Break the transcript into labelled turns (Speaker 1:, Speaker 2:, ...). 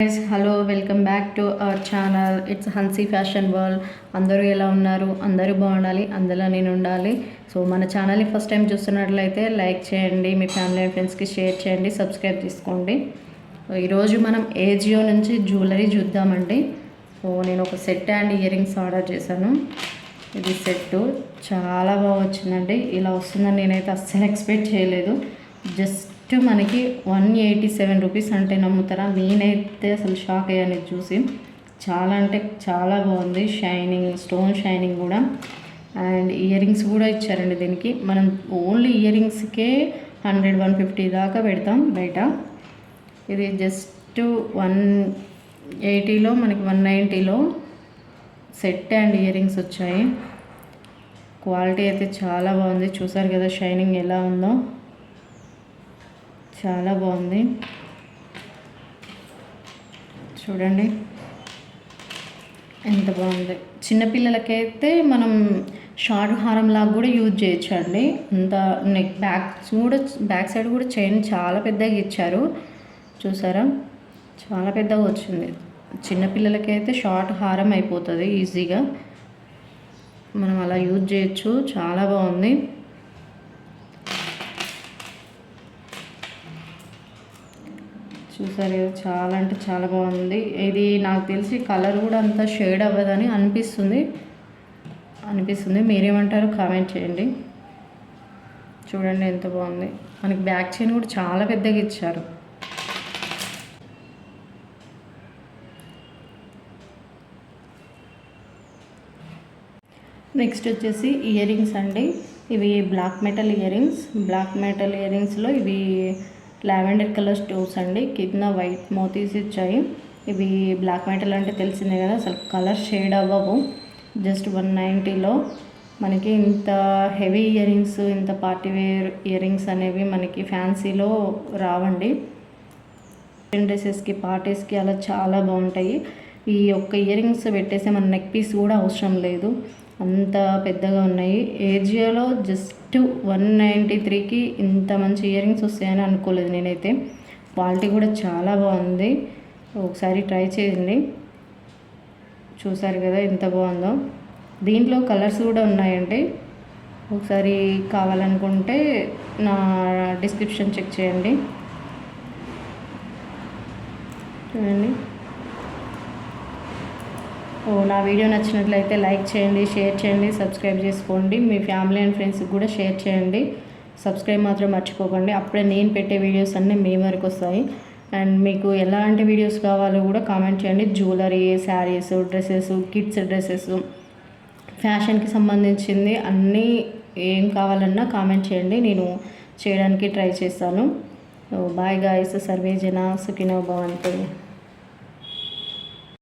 Speaker 1: Guys hello welcome back to our channel it's Hansi fashion world అందరూ ఎలా ఉన్నారు? అందరూ బాగుండాలి. అందులో నేను ఉండాలి. సో మన ఛానల్ని ఫస్ట్ టైం చూస్తున్నట్లయితే లైక్ చేయండి. మీ ఫ్యామిలీ అండ్ ఫ్రెండ్స్కి షేర్ చేయండి. సబ్స్క్రైబ్ చేసుకోండి ఈరోజు మనం ఏజియో నుంచి జ్యువెలరీ చూద్దామండి. సో నేను ఒక set and earrings order చేశాను. ఇది సెట్ చాలా బాగా వచ్చిందండి. ఇలా వస్తుందని నేనైతే అస్సలు ఎక్స్పెక్ట్ చేయలేదు. జస్ట్ మనకి వన్ ఎయిటీ సెవెన్ రూపీస్ అంటే నమ్ముతారా? నేనైతే అసలు షాక్ అయ్యాను చూసి. చాలా అంటే చాలా బాగుంది. షైనింగ్ స్టోన్ షైనింగ్ కూడా. అండ్ ఇయర్ రింగ్స్ కూడా ఇచ్చారండి దీనికి. మనం ఓన్లీ ఇయర్ రింగ్స్కే హండ్రెడ్ వన్ ఫిఫ్టీ దాకా పెడతాం బయట. ఇది జస్ట్ వన్ ఎయిటీలో మనకి వన్ నైంటీలో సెట్ అండ్ ఇయర్ రింగ్స్ వచ్చాయి. క్వాలిటీ అయితే చాలా బాగుంది. చూసారు కదా షైనింగ్ ఎలా ఉందో. చాలా బాగుంది. చూడండి. ఎంత బాగుంది. చిన్నపిల్లలకైతే మనం షార్ట్ హారం లాగా కూడా యూజ్ చేయొచ్చు అండి. అంత నెక్ బ్యాక్ కూడా బ్యాక్ సైడ్ కూడా చైన్ చాలా పెద్దగా ఇచ్చారు. చూసారా? చాలా పెద్దగా వచ్చింది. చిన్నపిల్లలకైతే షార్ట్ హారం అయిపోతుంది ఈజీగా. మనం అలా యూజ్ చేయొచ్చు. చాలా బాగుంది. చూసారు చాలా అంటే చాలా బాగుంది. ఇది నాకు తెలిసి కలర్ కూడా అంత షేడ్ అవ్వదని అనిపిస్తుంది. అనిపిస్తుంది. మీరేమంటారు కామెంట్ చేయండి. చూడండి ఎంత బాగుంది. మనకి బ్యాక్ చైన్ కూడా చాలా పెద్దగా ఇచ్చారు. నెక్స్ట్ వచ్చేసి ఇయర్ రింగ్స్ అండి. ఇవి black metal earrings. Black metal year రింగ్స్లో ఇవి లావెండర్ కలర్ స్టోన్స్ అండి. కింద వైట్ మోతీస్ ఇచ్చాయి. ఇవి బ్లాక్ మెటల్ అంటే తెలిసిందే కదా అసలు కలర్ షేడ్ అవ్వవు. జస్ట్ వన్ నైంటీలో మనకి ఇంత హెవీ ఇయరింగ్స్ ఇంత పార్టీ వేర్ ఇయరింగ్స్ అనేవి మనకి ఫ్యాన్సీలో రావండి. డ్రెస్సెస్కి పార్టీస్కి అలా చాలా బాగుంటాయి. ఈ ఒక్క ఇయరింగ్స్ పెట్టేస్తే మన నెక్ పీస్ కూడా అవసరం లేదు. అంత పెద్దగా ఉన్నాయి. ఏజియోలో జస్ట్ వన్ నైంటీ త్రీకి ఇంత మంచి ఇయర్ రింగ్స్ వస్తాయని అనుకోలేదు నేనైతే. క్వాలిటీ కూడా చాలా బాగుంది. ఒకసారి ట్రై చేయండి. చూసారు కదా ఎంత బాగుందో. దీంట్లో కలర్స్ కూడా ఉన్నాయండి. ఒకసారి కావాలనుకుంటే నా డిస్క్రిప్షన్ చెక్ చేయండి. చూడండి. నా వీడియో నచ్చినట్లయితే లైక్ చేయండి షేర్ చేయండి సబ్స్క్రైబ్ చేసుకోండి. మీ ఫ్యామిలీ అండ్ ఫ్రెండ్స్కి కూడా షేర్ చేయండి. సబ్స్క్రైబ్ మాత్రం మర్చిపోకండి. అప్పుడే నేను పెట్టే వీడియోస్ అన్నీ మీ వరకు వస్తాయి. అండ్ మీకు ఎలాంటి వీడియోస్ కావాలో కూడా కామెంట్ చేయండి. Jewellery saris dresses kids dresses ఫ్యాషన్కి సంబంధించింది అన్నీ ఏం కావాలన్నా కామెంట్ చేయండి. నేను చేయడానికి ట్రై చేస్తాను. బాయ్ గాయస్ సర్వే జన సుఖినో భవంతి.